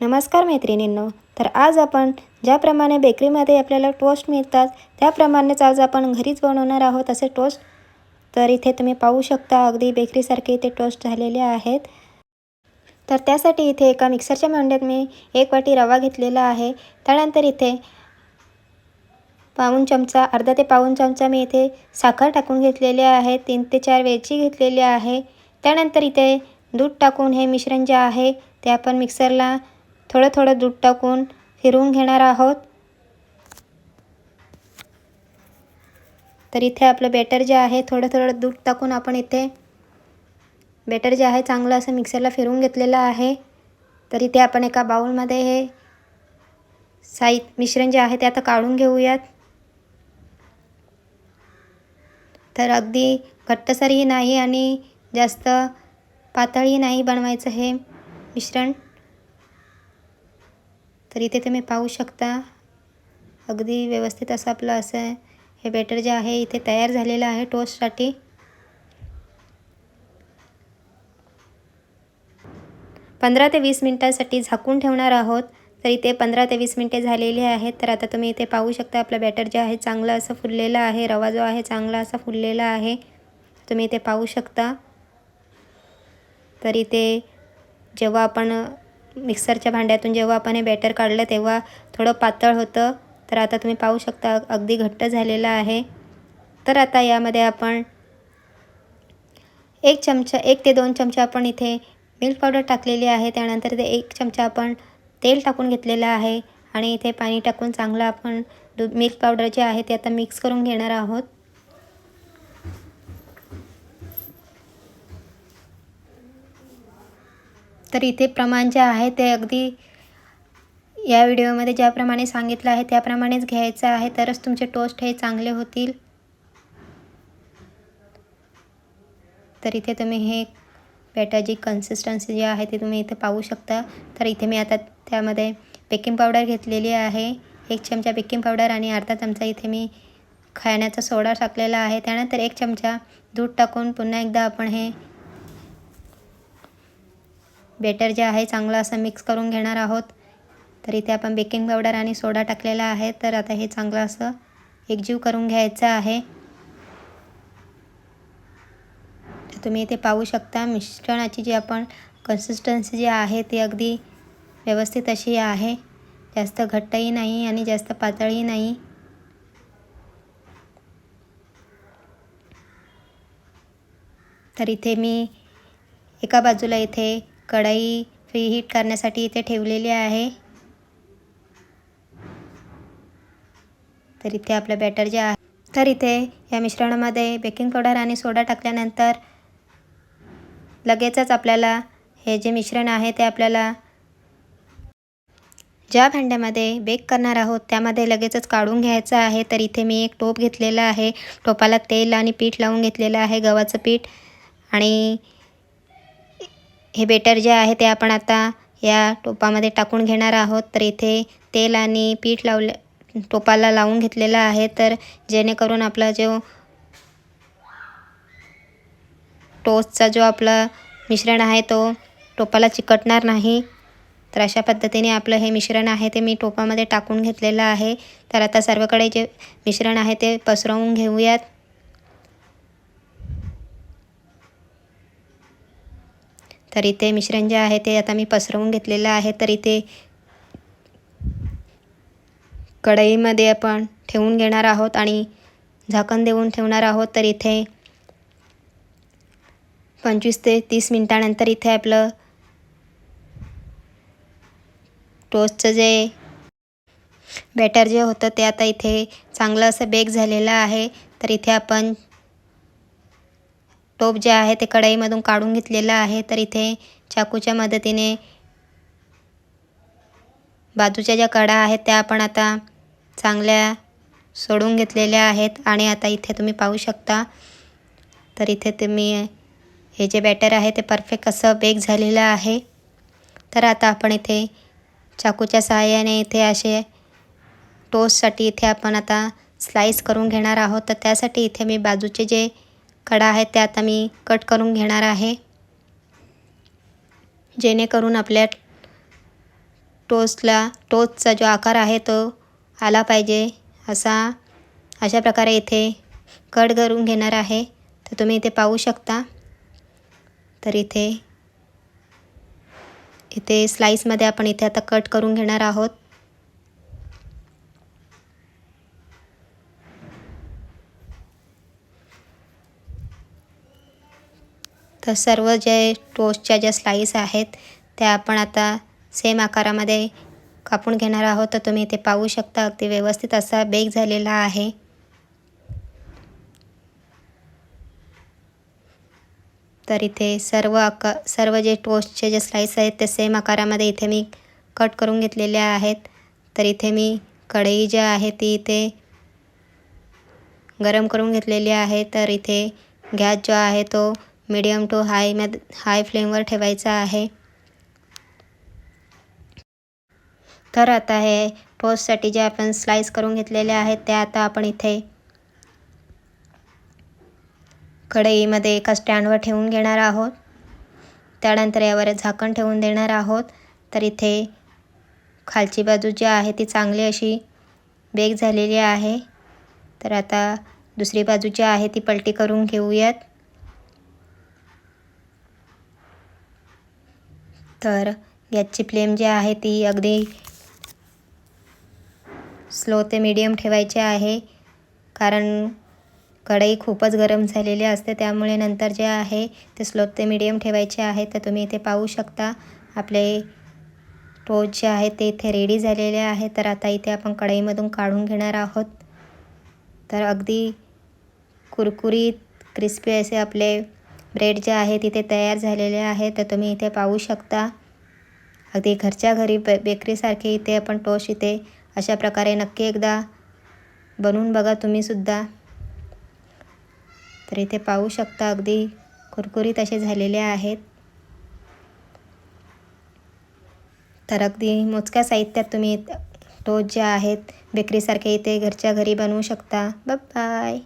नमस्कार मैत्रिणींनो तर आज आपण ज्याप्रमाणे बेकरीमध्ये आपल्याला टोस्ट मिळतात त्याप्रमाणेच आज आपण घरीच बनवणार आहोत असे टोस्ट. तर इथे तुम्ही पाहू शकता अगदी बेकरीसारखे इथे टोस्ट झालेले आहेत. तर त्यासाठी इथे एका मिक्सरच्या भांड्यात मी एक वाटी रवा घेतलेला आहे. त्यानंतर इथे पाऊण चमचा अर्धा ते पाऊण चमचा मी इथे साखर टाकून घेतलेले आहे तीन ते चार वेलची घेतलेली आहे. त्यानंतर इथे दूध टाकून हे मिश्रण जे आहे ते आपण मिक्सरला थोडं थोडं दूध टाकून फिरवून घेणार आहोत. तर इथे आपलं बॅटर जे आहे थोडं थोडं दूध टाकून आपण इथे बॅटर जे आहे चांगलं असं मिक्सरला फिरवून घेतलेलं आहे. तर इथे आपण एका बाउलमध्ये हे साई मिश्रण जे आहे ते आता काढून घेऊयात. तर अगदी घट्टसरही नाही आणि जास्त पातळही नाही बनवायचं हे मिश्रण. तर इथे तुम्ही पाहू शकता. अगदी व्यवस्थित असं आपलं असं हे बॅटर जे आहे इथे तयार झालेलं आहे टोस्टसाठी पंधरा ते वीस मिनटासाठी झाकून ठेवणार आहोत. तर इथे पंधरा ते वीस मिनटे झालेली आहेत. तर आता तुम्ही इथे पाहू शकता आपलं बॅटर जे आहे चांगलं असं फुललेलं आहे. रवा जो आहे चांगला असा फुललेला आहे. तुम्ही इथे पाहू शकता. तर इथे जेव्हा आपण मिक्सरच्या भांड्यातून जेव्हा आपण हे बॅटर काढलं तेव्हा थोडं पातळ होतं. तर आता तुम्ही पाहू शकता अगदी घट्ट झालेलं आहे. तर आता यामध्ये आपण एक चमचा एक ते दोन चमचा आपण इथे मिल्क पावडर टाकलेली आहे. त्यानंतर ते एक चमचा आपण तेल टाकून घेतलेलं आहे. आणि इथे पाणी टाकून चांगलं आपण दूध मिल्क पावडर जे आहे ते आता मिक्स करून घेणार आहोत. तर इथे प्रमाण जे आहे ते अगदी या व्हिडिओमध्ये ज्याप्रमाणे सांगितलं आहे त्याप्रमाणेच घ्यायचं आहे. तरच तुमचे टोस्ट हे चांगले होतील. तर इथे तुम्ही हे बॅटाची कन्सिस्टन्सी जी आहे ती तुम्ही इथे पाहू शकता. तर इथे मी आता त्यामध्ये बेकिंग पावडर घेतलेली आहे. एक चमचा बेकिंग पावडर आणि अर्धा चमचा इथे मी खाण्याचा सोडा टाकलेला आहे. त्यानंतर एक चमचा दूध टाकून पुन्हा एकदा आपण हे बेटर जे आहे चांगलं असं मिक्स करून घेणार आहोत. तर इथे आपण बेकिंग पावडर आणि सोडा टाकलेला आहे. तर आता हे चांगलं असं एकजीव करून घ्यायचं आहे. तुम्ही इथे पाहू शकता मिश्रणाची जी आपण कन्सिस्टन्सी जी आहे ती अगदी व्यवस्थित अशी आहे. जास्त घट्टही नाही आणि जास्त पातळही नाही. तर इथे मी एका बाजूला इथे कढई फ्री हीट करण्यासाठी इथे ठेवलेली आहे. तर इथे आपलं बॅटर जे आहे तर इथे या मिश्रणामध्ये बेकिंग पावडर आणि सोडा टाकल्यानंतर लगेचच आपल्याला हे जे मिश्रण आहे ते आपल्याला ज्या भांड्यामध्ये बेक करणार आहोत त्यामध्ये लगेचच काढून घ्यायचं आहे. तर इथे मी एक टोप घेतलेला आहे. टोपाला तेल आणि पीठ लावून घेतलेलं आहे गव्हाचं पीठ आणि हे बेटर जे आहे ते आपण आता या टोपामध्ये टाकून घेणार आहोत. तर इथे तेल आणि पीठ लावले टोपाला लावून घेतलेलं आहे. तर जेणेकरून आपला जो टोस्टचा जो आपला मिश्रण आहे तो टोपाला चिकटणार नाही. तर अशा पद्धतीने आपलं हे मिश्रण आहे ते मी टोपामध्ये टाकून घेतलेलं आहे. तर आता सर्वकडे जे मिश्रण आहे ते पसरवून घेऊयात. तर इथे मिश्रण जे आहे ते आता मी पसरवून घेतलेलं आहे. तर इथे कढईमध्ये आपण ठेवून घेणार आहोत आणि झाकण देऊन ठेवणार आहोत. तर इथे पंचवीस ते तीस मिनटानंतर इथे आपलं टोस्टचं जे बॅटर जे होतं ते आता इथे चांगलं असं बेक झालेलं आहे. तर इथे आपण टोप जे आहे ते कढईमधून काढून घेतलेलं आहे. तर इथे चाकूच्या मदतीने बाजूच्या ज्या कडा आहेत त्या आपण आता चांगल्या सोडून घेतलेल्या आहेत. आणि आता इथे तुम्ही पाहू शकता. तर इथे तुम्ही हे जे बॅटर आहे ते परफेक्ट असं बेक झालेलं आहे. तर आता आपण इथे चाकूच्या सहाय्याने इथे असे टोस्टसाठी इथे आपण आता स्लाईस करून घेणार आहोत. तर त्यासाठी इथे मी बाजूचे जे कडा आहेत त्या आता मी कट करून घेणार आहे. जेणेकरून आपल्या टोस्टला टोस्टचा जो आकार आहे तो आला पाहिजे असा अशा प्रकारे इथे कट करून घेणार आहे. तर तुम्ही इथे पाहू शकता. तर इथे इथे स्लाईसमध्ये आपण इथे आता कट करून घेणार आहोत. तर सर्व जे टोस्टच्या ज्या स्लाईस आहेत त्या आपण आता सेम आकारामध्ये कापून घेणार आहोत. तर तुम्ही इथे पाहू शकता अगदी व्यवस्थित असा बेक झालेला आहे. तर इथे सर्व आका सर्व जे टोस्टचे जे स्लाईस आहेत ते सेम आकारामध्ये इथे मी कट करून घेतलेले आहेत. तर इथे मी कढई जी आहे ती इथे गरम करून घेतलेली आहे. तर इथे गॅस जो आहे तो मीडियम टू हायमध्ये हाय फ्लेमवर ठेवायचा आहे. तर आता हे पोस्टसाठी जे आपण स्लाईस करून घेतलेले आहेत ते आता आपण इथे कढईमध्ये एका स्टँडवर ठेवून घेणार आहोत. त्यानंतर यावर झाकण ठेवून देणार आहोत. तर इथे खालची बाजू जी आहे ती चांगली अशी बेक झालेली आहे. तर आता दुसरी बाजू जी आहे ती पलटी करून घेऊयात. तर गॅसची फ्लेम जी आहे ती अगदी स्लो ते मीडियम ठेवायचे आहे. कारण कढई खूपच गरम झालेली असते त्यामुळे नंतर जे आहे ते स्लो ते मीडियम ठेवायचे आहे. तर तुम्ही इथे पाहू शकता आपले टोच जे आहे ते इथे रेडी झालेले आहे. तर आता इथे आपण कढईमधून काढून घेणार आहोत. तर अगदी कुरकुरीत क्रिस्पी असे आपले ब्रेड जे आहे तिथे तयार झालेले आहे तर तुम्ही इथे पाहू शकता. अगदी घरच्या घरी बे बेकरीसारखे इथे आपण टोश इथे अशा प्रकारे नक्की एकदा बनवून बघा तुम्हीसुद्धा तर इथे पाहू शकता अगदी कुरकुरीत असे झालेले आहेत. तर अगदी मोजक्या साहित्यात तुम्ही टोच जे आहेत बेकरीसारखे इथे घरच्या घरी बनवू शकता. बाय